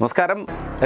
നമസ്കാരം.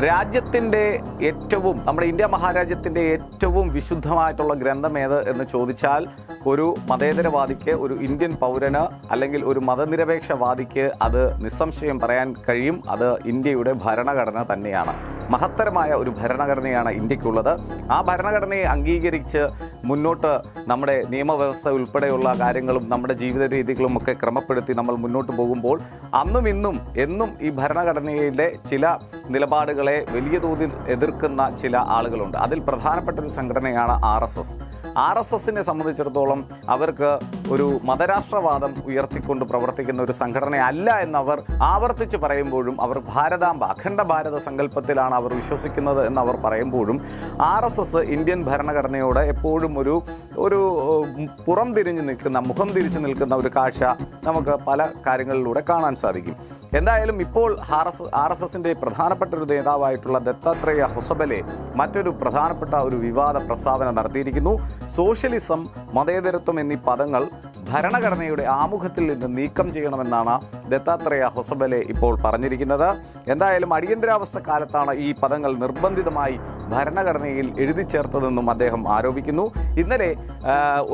രാജ്യത്തിന്റെ ഏറ്റവും നമ്മുടെ ഇന്ത്യ മഹാരാജ്യത്തിന്റെ ഏറ്റവും വിശുദ്ധമായിട്ടുള്ള ഗ്രന്ഥം ഏത് എന്ന് ചോദിച്ചാൽ ഒരു മതേതരവാദിക്ക് ഒരു ഇന്ത്യൻ പൗരന് അല്ലെങ്കിൽ ഒരു മതനിരപേക്ഷവാദിക്ക് അത് നിസ്സംശയം പറയാൻ കഴിയും. അത് ഇന്ത്യയുടെ ഭരണഘടന തന്നെയാണ്. മഹത്തരമായ ഒരു ഭരണഘടനയാണ് ഇന്ത്യക്കുള്ളത്. ആ ഭരണഘടനയെ അംഗീകരിച്ച് മുന്നോട്ട് നമ്മുടെ നിയമവ്യവസ്ഥ ഉൾപ്പെടെയുള്ള കാര്യങ്ങളും നമ്മുടെ ജീവിത രീതികളും ഒക്കെ ക്രമപ്പെടുത്തി നമ്മൾ മുന്നോട്ട് പോകുമ്പോൾ അന്നും ഇന്നും എന്നും ഈ ഭരണഘടനയുടെ ചില നിലപാടുകളെ വലിയ തോതിൽ എതിർക്കുന്ന ചില ആളുകളുണ്ട്. അതിൽ പ്രധാനപ്പെട്ട ഒരു സംഘടനയാണ് R S S. R S എസിനെ സംബന്ധിച്ചിടത്തോളം അവർക്ക് ഒരു മതരാഷ്ട്രവാദം ഉയർത്തിക്കൊണ്ട് പ്രവർത്തിക്കുന്ന ഒരു സംഘടനയല്ല എന്നവർ ആവർത്തിച്ച് പറയുമ്പോഴും അവർ ഭാരതാംബ അഖണ്ഡ ഭാരത സങ്കല്പത്തിലാണ് അവർ വിശ്വസിക്കുന്നത് എന്ന് അവർ പറയുമ്പോഴും ആർ എസ് എസ് ഇന്ത്യൻ ഭരണഘടനയോട് എപ്പോഴും ഒരു ഒരു പുറം തിരിഞ്ഞ് നിൽക്കുന്ന മുഖം തിരിച്ച് നിൽക്കുന്ന ഒരു കാഴ്ച നമുക്ക് പല കാര്യങ്ങളിലൂടെ കാണാൻ സാധിക്കും. എന്തായാലും ഇപ്പോൾ ആർ എസ് എസ് പ്രധാനപ്പെട്ട ഒരു നേതാവായിട്ടുള്ള ദത്താത്രേയ ഹൊസബലെ മറ്റൊരു പ്രധാനപ്പെട്ട ഒരു വിവാദ പ്രസ്താവന നടത്തിയിരിക്കുന്നു. സോഷ്യലിസം മതേതരത്വം എന്നീ പദങ്ങൾ ഭരണഘടനയുടെ ആമുഖത്തിൽ നിന്ന് നീക്കം ചെയ്യണമെന്നാണ് ദത്താത്രേയ ഹൊസബലെ ഇപ്പോൾ പറഞ്ഞിരിക്കുന്നത്. എന്തായാലും അടിയന്തരാവസ്ഥ കാലത്താണ് ഈ പദങ്ങൾ നിർബന്ധിതമായി ഭരണഘടനയിൽ എഴുതി ചേർത്തതെന്നും അദ്ദേഹം ആരോപിക്കുന്നു. ഇന്നലെ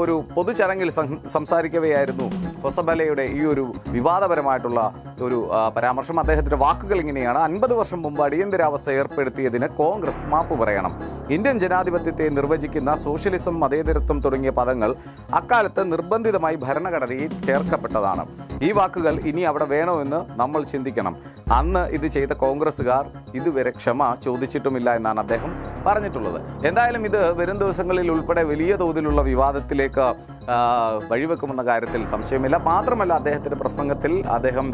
ഒരു പൊതുചടങ്ങിൽ സംസാരിക്കവെയായിരുന്നു ഹൊസബലയുടെ ഈ ഒരു വിവാദപരമായിട്ടുള്ള ഒരു പരാമർശം. അദ്ദേഹത്തിന്റെ വാക്കുകൾ ഇങ്ങനെയാണ്. അൻപത് വർഷം മുമ്പ് അടിയന്തരാവസ്ഥ ഏർപ്പെടുത്തിയതിന് കോൺഗ്രസ് മാപ്പ് പറയണം. ഇന്ത്യൻ ജനാധിപത്യത്തെ നിർവചിക്കുന്ന സോഷ്യലിസം മതേതരത്വം തുടങ്ങിയ പദങ്ങൾ അക്കാലത്ത് നിർബന്ധിതമായി ഭരണഘടനയിൽ ചേർക്കപ്പെട്ടതാണ്. ഈ വാക്കുകൾ ഇനി അവിടെ വേണമെന്ന് നമ്മൾ ചിന്തിക്കണം. അന്ന് ഇത് ചെയ്ത കോൺഗ്രസ്സുകാർ ഇതുവരെ ക്ഷമ ചോദിച്ചിട്ടുമില്ല എന്നാണ് അദ്ദേഹം പറഞ്ഞിട്ടുള്ളത്. എന്തായാലും ഇത് വരും ദിവസങ്ങളിൽ ഉൾപ്പെടെ വലിയ തോതിലുള്ള വിവാദത്തിലേക്ക് വഴിവെക്കുമെന്ന കാര്യത്തിൽ സംശയമില്ല. മാത്രമല്ല അദ്ദേഹത്തിന്റെ പ്രസംഗത്തിൽ അദ്ദേഹം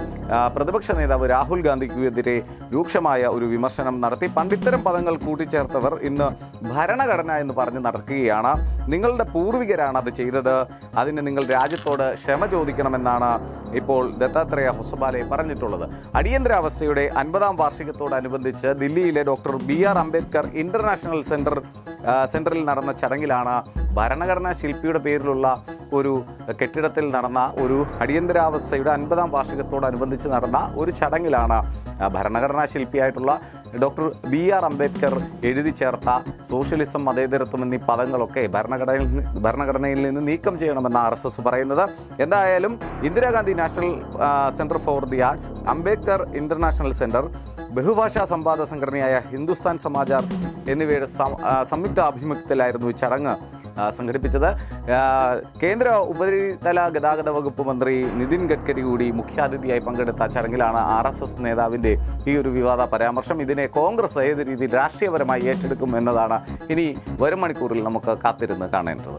പ്രതിപക്ഷ നേതാവ് രാഹുൽ ഗാന്ധിക്കെതിരെ രൂക്ഷമായ ഒരു വിമർശനം നടത്തി. പണ്ടിത്തരം പദങ്ങൾ കൂട്ടിച്ചേർത്തവർ ഇന്ന് ഭരണഘടന എന്ന് പറഞ്ഞ് നടക്കുകയാണ്. നിങ്ങളുടെ പൂർവികരാണ് അത് ചെയ്തത്. അതിന് നിങ്ങൾ രാജ്യത്തോട് ക്ഷമ ചോദിക്കണമെന്നാണ് ഇപ്പോൾ ദത്താത്രേയ ഹൊസബാലെ പറഞ്ഞിട്ടുള്ളത്. അടിയന്തരാവസ്ഥയുടെ അൻപതാം വാർഷികത്തോടനുബന്ധിച്ച് ദില്ലിയിലെ doctor B R Ambedkar international centre centre സെന്ററിൽ നടന്ന ചടങ്ങിലാണ് ഭരണഘടനാ ശില്പിയുടെ പേരിലുള്ള ഒരു കെട്ടിടത്തിൽ നടന്ന ഒരു അടിയന്തരാവസ്ഥയുടെ അൻപതാം വാർഷികത്തോടനുബന്ധിച്ച് നടന്ന ഒരു ചടങ്ങിലാണ് ഭരണഘടനാ ശില്പിയായിട്ടുള്ള ഡോക്ടർ ബി ആർ അംബേദ്കർ എഴുതി ചേർത്ത സോഷ്യലിസം മതേതരത്വം എന്നീ പദങ്ങളൊക്കെ ഭരണഘടനയിൽ ഭരണഘടനയിൽ നിന്ന് നീക്കം ചെയ്യണമെന്ന് ആർ എസ് എസ് പറയുന്നത്. എന്തായാലും Indira Gandhi national centre for the arts Ambedkar international centre ബഹുഭാഷാ സംവാദ സംഘടനയായ ഹിന്ദുസ്ഥാൻ സമാചാർ എന്നിവയുടെ സംയുക്ത ആഭിമുഖ്യത്തിലായിരുന്നു ഈ ചടങ്ങ്. സംഘടിപ്പിച്ചത്. കേന്ദ്ര ഉപരിതല ഗതാഗത വകുപ്പ് മന്ത്രി നിതിൻ ഗഡ്കരി കൂടി മുഖ്യാതിഥിയായി പങ്കെടുത്ത ചടങ്ങിലാണ് ആർ എസ് എസ് നേതാവിന്റെ ഈ ഒരു വിവാദ പരാമർശം. ഇതിനെ കോൺഗ്രസ് ഏത് രീതിയിൽ രാഷ്ട്രീയപരമായി ഏറ്റെടുക്കും എന്നതാണ് ഇനി വരും മണിക്കൂറിൽ നമുക്ക് കാത്തിരുന്ന് കാണേണ്ടത്.